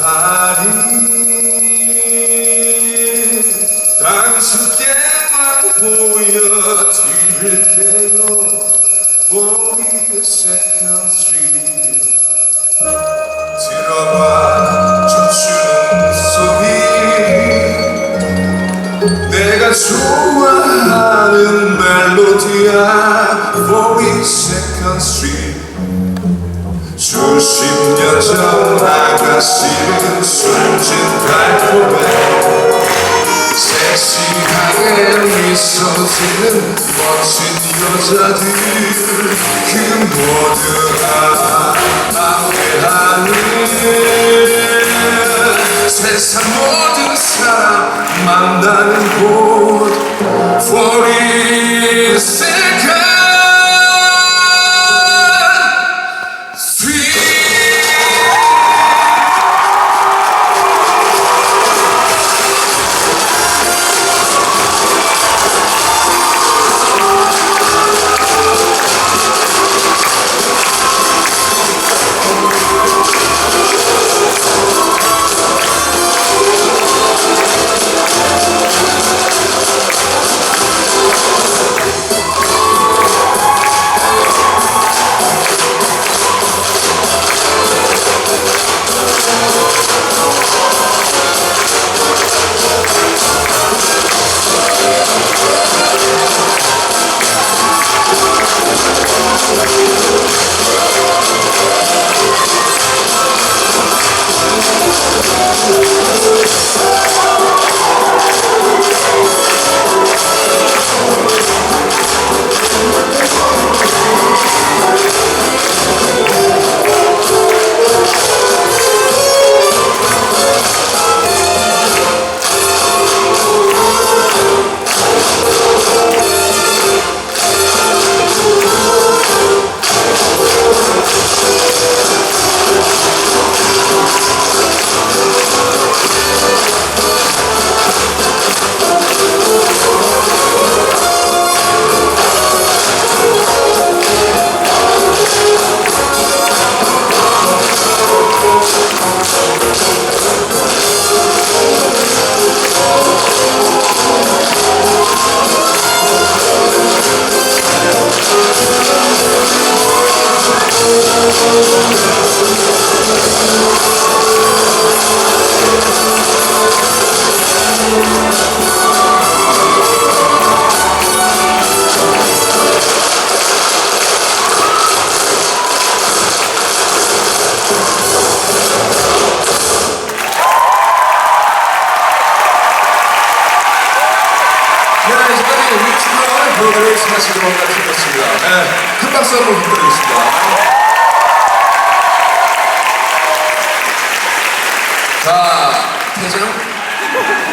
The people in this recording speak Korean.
달이 당신께만 보여드릴게요. Second Street 들어봐 춤추는 소리. 내가 좋아 90년 전 아가씨는 순진 달콤해 섹시하게 미소지는 멋진 여자들 그 모두 아아아아는 세상 모든 사람 만나는 곳 For i 뮤지컬 브로드웨이 사실을 만나셨습니다. 네, 큰 박수 한번 부탁드리겠습니다. 되죠?